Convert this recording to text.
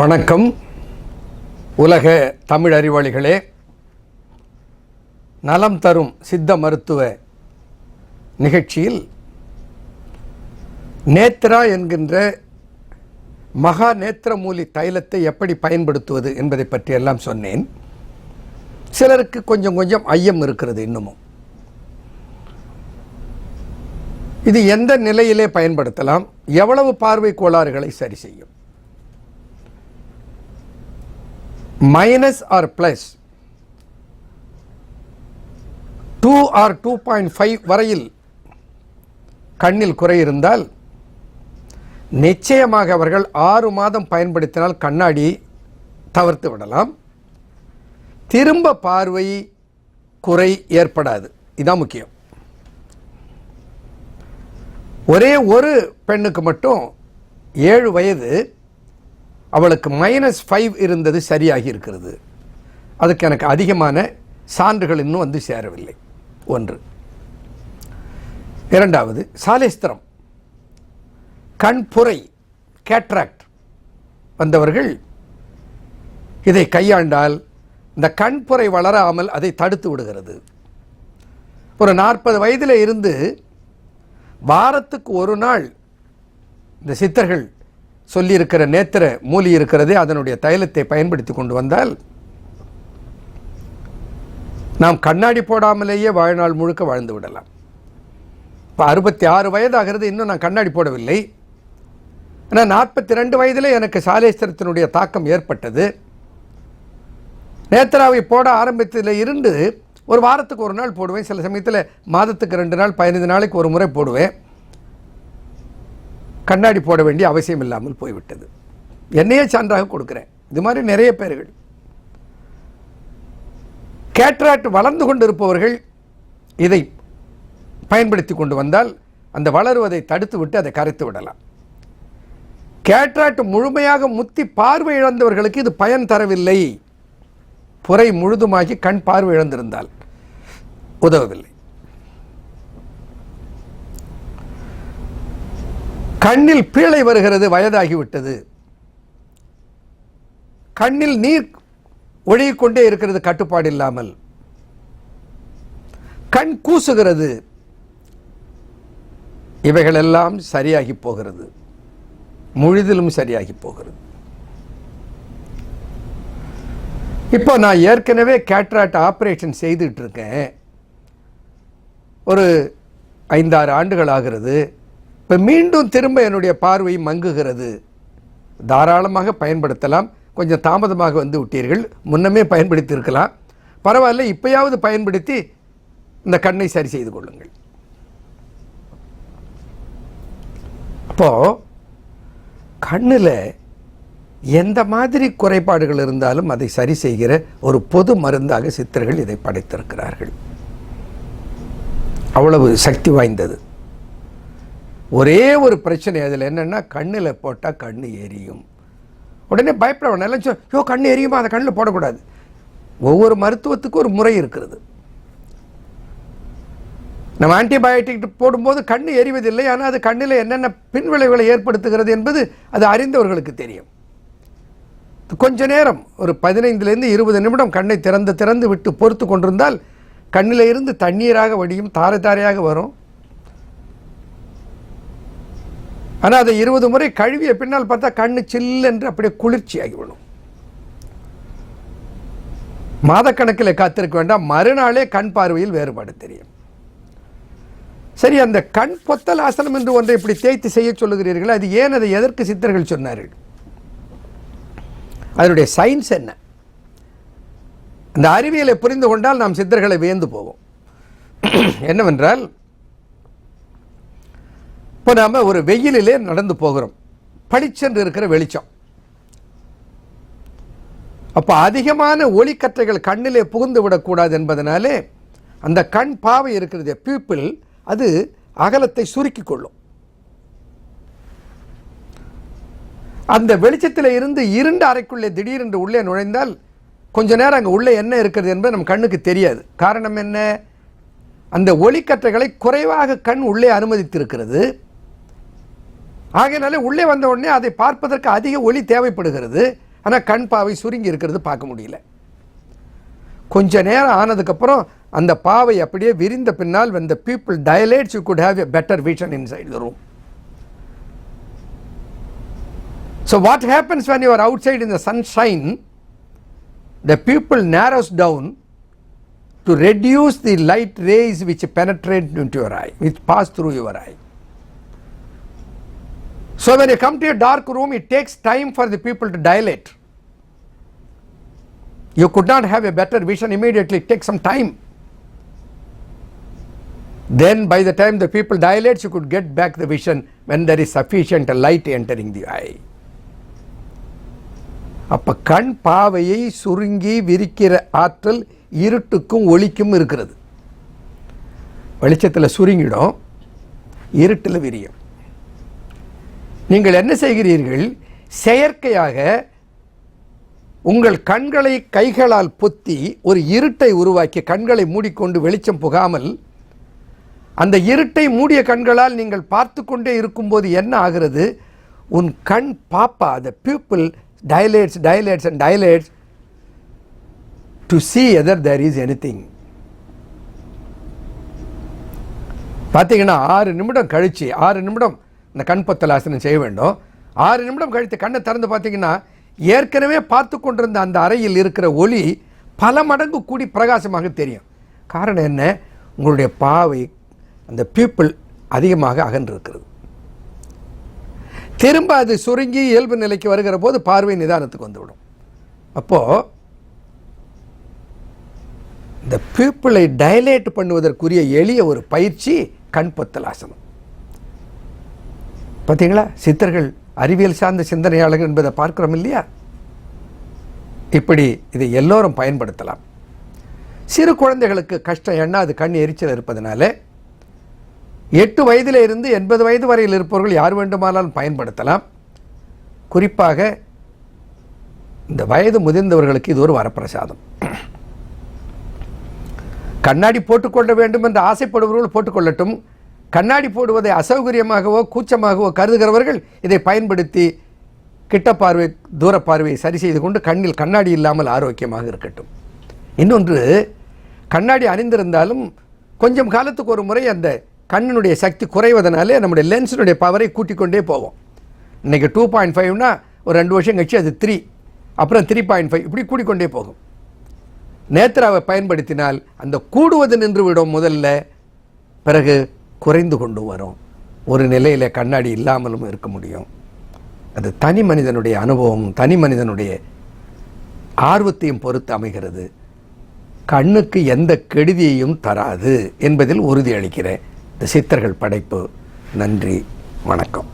வணக்கம். உலக தமிழ் அறிவாளிகளே நலம் தரும் சித்த மருத்துவ நிகழ்ச்சியில் நேத்ரா என்கின்ற மகா நேத்திரமூலி தைலத்தை எப்படி பயன்படுத்துவது என்பதை பற்றியெல்லாம் சொன்னேன். சிலருக்கு கொஞ்சம் கொஞ்சம் ஐயம் இருக்கிறது இன்னமும். இது எந்த நிலையிலே பயன்படுத்தலாம் எவ்வளவு பார்வை கோளாறுகளை சரி செய்யும்? Minus or plus? Two or two point five வரையில் கண்ணில் குறை இருந்தால் நிச்சயமாக அவர்கள் ஆறு மாதம் பயன்படுத்தினால் கண்ணாடி தவிர்த்து விடலாம். திரும்ப பார்வை குறை ஏற்படாது. இதான் முக்கியம். ஒரே ஒரு பெண்ணுக்கு மட்டும் ஏழு வயது அவளுக்கு மைனஸ் ஃபைவ் இருந்தது சரியாகி இருக்கிறது. அதுக்கு எனக்கு அதிகமான சான்றுகள் இன்னும் வந்து சேரவில்லை. ஒன்று. இரண்டாவது சாலேஸ்திரம். கண்புரை கேட்ராக்ட் வந்தவர்கள் இதை கையாண்டால் இந்த கண்புரை வளராமல் அதை தடுத்து விடுகிறது. ஒரு நாற்பது வயதில் இருந்து வாரத்துக்கு ஒரு நாள் இந்த சித்தர்கள் சொல்லியிருக்கிற நேத்திர மூலி இருக்கிறதே அதனுடைய தைலத்தை பயன்படுத்தி கொண்டு வந்தால் நாம் கண்ணாடி போடாமலேயே வாழ்நாள் முழுக்க வாழ்ந்து விடலாம். இப்போ அறுபத்தி ஆறு வயதாகிறது இன்னும் நான் கண்ணாடி போடவில்லை. ஆனால் நாற்பத்தி ரெண்டு வயதில் எனக்கு சாலேஸ்வரத்தினுடைய தாக்கம் ஏற்பட்டது. நேத்ராவை போட ஆரம்பித்ததில் இருந்து ஒரு வாரத்துக்கு ஒரு நாள் போடுவேன். சில சமயத்தில் மாதத்துக்கு ரெண்டு நாள் பதினைந்து நாளைக்கு ஒரு முறை போடுவேன். கண்ணாடி போட வேண்டிய அவசியம் இல்லாமல் போய்விட்டது. என்னையே சான்றாக கொடுக்குறேன். இது மாதிரி நிறைய பேர்கள். கேட்ராக்ட் வளர்ந்து கொண்டிருப்பவர்கள் இதை பயன்படுத்தி கொண்டு வந்தால் அந்த வளருவதை தடுத்து விட்டு அதை கரைத்து விடலாம். கேட்ராக்ட் முழுமையாக முத்தி பார்வை இழந்தவர்களுக்கு இது பயன் தரவில்லை. புரை முழுதுமாகி கண் பார்வை இழந்திருந்தால் உதவவில்லை. கண்ணில் பீழை வருகிறது வயதாகிவிட்டது. கண்ணில் நீர் ஒழுகிக்கொண்டே இருக்கிறது கட்டுப்பாடு இல்லாமல். கண் கூசுகிறது. இவைகளெல்லாம் சரியாகி போகிறது. முழுதிலும் சரியாகி போகிறது. இப்போ நான் ஏற்கனவே கேட்ராக்ட் ஆப்ரேஷன் செய்துட்டு இருக்கேன். ஒரு ஐந்தாறு ஆண்டுகள் ஆகிறது. இப்போ மீண்டும் திரும்ப என்னுடைய பார்வை மங்குகிறது. தாராளமாக பயன்படுத்தலாம். கொஞ்சம் தாமதமாக வந்து விட்டீர்கள். முன்னமே பயன்படுத்தி இருக்கலாம் பரவாயில்ல இப்பயாவது பயன்படுத்தி இந்த கண்ணை சரி செய்து கொள்ளுங்கள். அப்போது கண்ணில் எந்த மாதிரி குறைபாடுகள் இருந்தாலும் அதை சரி செய்கிற ஒரு பொது மருந்தாக சித்தர்கள் இதை படைத்திருக்கிறார்கள். அவ்வளவு சக்தி வாய்ந்தது. ஒரே ஒரு பிரச்சனை அதில் என்னென்னா கண்ணில் போட்டால் கண் எரியும். உடனே பயப்பட வேண்டாம் எல்லாம் யோ கண் எரியுமா? அதை கண்ணில் போடக்கூடாது. ஒவ்வொரு மருத்துவத்துக்கும் ஒரு முறை இருக்கிறது. நம்ம ஆன்டிபயோட்டிக் போடும்போது கண் எரிவதில்லை. ஆனால் அது கண்ணில் என்னென்ன பின்விளைவுகளை ஏற்படுத்துகிறது என்பது அது அறிந்தவர்களுக்கு தெரியும். கொஞ்ச நேரம் ஒரு பதினைந்துலேருந்து இருபது நிமிடம் கண்ணை திறந்து திறந்து விட்டு பொறுத்து கொண்டிருந்தால் கண்ணில் இருந்து தண்ணீராக வடியும் தாரை தாரையாக வரும். ஆனால் அதை இருபது முறை கழுவிய பின்னால் பார்த்தா கண்ணு சில்லென்று அப்படியே குளிர்ச்சியாகிவிடும் மாதக்கணக்கில் காத்திருக்க வேண்டாம். மறுநாளே கண் பார்வையில் வேறுபாடு தெரியும். சரி அந்த கண் பொத்தல் ஆசனம் என்று ஒன்றை இப்படி தேய்த்து செய்ய சொல்லுகிறீர்கள். அது ஏன் அதை எதற்கு சித்தர்கள் சொன்னார்கள்? அதனுடைய சயின்ஸ் என்ன? அந்த அறிவியலை புரிந்து கொண்டால் நாம் சித்தர்களை வியந்து போவோம். என்னவென்றால் இப்போ நாம் ஒரு வெயிலிலே நடந்து போகிறோம். பளிச்சென்று இருக்கிற வெளிச்சம். அப்போ அதிகமான ஒளிக்கற்றைகள் கண்ணிலே புகுந்து விடக்கூடாது என்பதனாலே அந்த கண் பாவை இருக்கிறது பீப்பிள் அது அகலத்தை சுருக்கி கொள்ளும். அந்த வெளிச்சத்தில் இருந்து இருண்ட அறைக்குள்ளே திடீரென்று உள்ளே நுழைந்தால் கொஞ்ச நேரம் அங்கே உள்ளே என்ன இருக்கிறது என்பது நம் கண்ணுக்கு தெரியாது. காரணம் என்ன? அந்த ஒளிக்கற்றைகளை குறைவாக கண் உள்ளே அனுமதித்திருக்கிறது. ஆகையினாலே உள்ளே வந்த உடனே அதை பார்ப்பதற்கு அதிக ஒளி தேவைப்படுகிறது ஆனால் கண் பாவை சுருங்கி இருக்கிறது பார்க்க முடியல கொஞ்ச நேரம் ஆனதுக்கப்புறம் அந்த பாவை அப்படியே விரிந்த பின்னால் வந்த pupil dilates you could have a better vision inside the room so what happens when you're outside in the sunshine the pupil narrows down to reduce the light rays which penetrate in your eye which pass through your eye so when you come to a dark room it takes time for the people to dilate you could not have a better vision immediately it takes some time then by the time the people dilates you could get back the vision when there is sufficient light entering the eye அப்போ கண் பாவையை சுருங்கி விரிக்கிற ஆற்றல் இருட்டுக்கும் ஒளிக்கும் இருக்கிறது வெளிச்சத்தில் சுருங்கிடும் இருட்டில் விரியும் நீங்கள் என்ன செய்கிறீர்கள்? செயற்கையாக உங்கள் கண்களை கைகளால் பொத்தி ஒரு இருட்டை உருவாக்கி கண்களை மூடிக்கொண்டு வெளிச்சம் புகாமல் அந்த இருட்டை மூடிய கண்களால் நீங்கள் பார்த்து கொண்டே இருக்கும்போது என்ன ஆகிறது? உன் கண் பாப்பா the pupil dilates and and to see either there is anything பார்த்தீங்கன்னா ஆறு நிமிடம் கழிச்சு ஆறு நிமிடம் இந்த கண் பத்தலாசனம் செய்ய வேண்டும். ஆறு நிமிடம் கழித்து கண்ணை திறந்து பார்த்தீங்கன்னா ஏற்கனவே பார்த்து கொண்டிருந்த அந்த அறையில் இருக்கிற ஒளி பல மடங்கு கூடி பிரகாசமாக தெரியும். காரணம் என்ன? உங்களுடைய பாவை அந்த பீப்புள் அதிகமாக அகன்றிருக்கிறது. திரும்ப அது சுருங்கி இயல்பு நிலைக்கு வருகிற போது பார்வை நிதானத்துக்கு வந்துவிடும். அப்போது இந்த பீப்புளை டைலேட் பண்ணுவதற்குரிய எளிய ஒரு பயிற்சி கண் பொத்தலாசனம் பார்த்தீங்களா? சித்தர்கள் அறிவியல் சார்ந்த சிந்தனையாளர்கள் என்பதை பார்க்கிறோம் இல்லையா? இப்படி இதை எல்லோரும் பயன்படுத்தலாம். சிறு குழந்தைகளுக்கு கஷ்டம் என்ன அது கண் எரிச்சல் இருப்பதனால எட்டு வயதில் இருந்து எண்பது வயது வரையில் இருப்பவர்கள் யார் வேண்டுமானாலும் பயன்படுத்தலாம். குறிப்பாக இந்த வயது முதிர்ந்தவர்களுக்கு இது ஒரு வரப்பிரசாதம். கண்ணாடி போட்டுக்கொள்ள வேண்டும் என்று ஆசைப்படுபவர்கள் போட்டுக்கொள்ளட்டும். கண்ணாடி போடுவதை அசௌகரியமாகவோ கூச்சமாகவோ கருதுகிறவர்கள் இதை பயன்படுத்தி கிட்ட பார்வை தூர பார்வையை சரி செய்து கொண்டு கண்ணில் கண்ணாடி இல்லாமல் ஆரோக்கியமாக இருக்கட்டும். இன்னொன்று கண்ணாடி அணிந்திருந்தாலும் கொஞ்சம் காலத்துக்கு ஒரு முறை அந்த கண்ணினுடைய சக்தி குறைவதனாலே நம்முடைய லென்ஸினுடைய பவரை கூட்டிக் கொண்டே போவோம். இன்றைக்கி டூ பாயிண்ட் ஃபைவ்னா ஒரு ரெண்டு வருஷம் கழிச்சு அது த்ரீ அப்புறம் த்ரீ பாயிண்ட் ஃபைவ் இப்படி கூடிக்கொண்டே போகும். நேத்திராவை பயன்படுத்தினால் அந்த கூடுவது நின்று விடும் முதல்ல பிறகு குறைந்து கொண்டு வரும். ஒரு நிலையில் கண்ணாடி இல்லாமலும் இருக்க முடியும். அது தனி மனிதனுடைய அனுபவம் தனி மனிதனுடைய ஆர்வத்தையும் பொறுத்து அமைகிறது. கண்ணுக்கு எந்த கெடுதியையும் தராது என்பதில் உறுதி அளிக்கிறேன். இந்த சித்தர்கள் படைப்பு. நன்றி. வணக்கம்.